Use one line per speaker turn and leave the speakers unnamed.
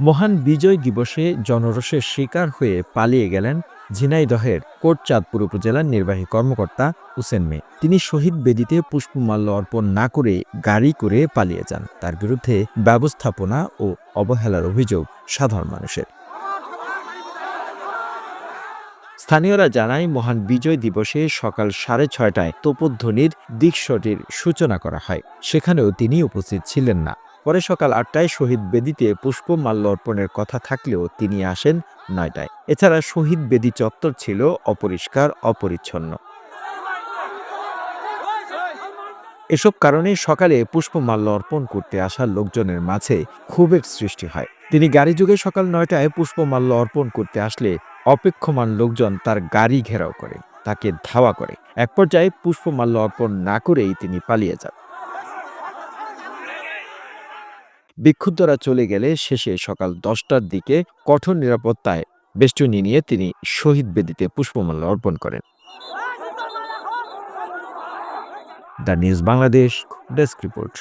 মহান বিজয় দিবসে জনরোষের শিকার হয়ে পালিয়ে গেলেন ঝিনাইদহের কোটচাঁদপুর উপজেলার নির্বাহী কর্মকর্তা হুসেন মে। তিনি শহীদ বেদিতে পুষ্পমাল্য অর্পণ না করে গাড়ি করে পালিয়ে যান। তার বিরুদ্ধে ব্যবস্থাপনা ও অবহেলার অভিযোগ সাধারণ মানুষের। স্থানীয়রা জানায়, মহান বিজয় দিবসে সকাল সাড়ে ছয়টায় তোপধ্বনির দিকশটির সূচনা করা হয়। সেখানেও তিনি উপস্থিত ছিলেন না। পরে সকাল আটটায় শহীদ বেদিতে পুষ্পমাল্য অর্পণের কথা থাকলেও তিনি আসেন নয়টায়। এছাড়া শহীদ বেদি চত্বর ছিল অপরিষ্কার, অপরিচ্ছন্ন। এসব কারণে সকালে পুষ্পমাল্য অর্পণ করতে আসা লোকজনের মাঝে ক্ষোভের সৃষ্টি হয়। তিনি গাড়ি যুগে সকাল নয়টায় পুষ্পমাল্য অর্পণ করতে আসলে অপেক্ষমান লোকজন তার গাড়ি ঘেরাও করে, তাকে ধাওয়া করে। এক পর্যায়ে পুষ্পমাল্য অর্পণ না করেই তিনি পালিয়ে যান। বিক্ষুব্ধরা চলে গেলে শেষে সকাল দশটার দিকে কঠোর নিরাপত্তায় বেষ্টনী নিয়ে তিনি শহীদ বেদিতে পুষ্পমাল্য অর্পণ করেন। The news Bangladesh, desk report.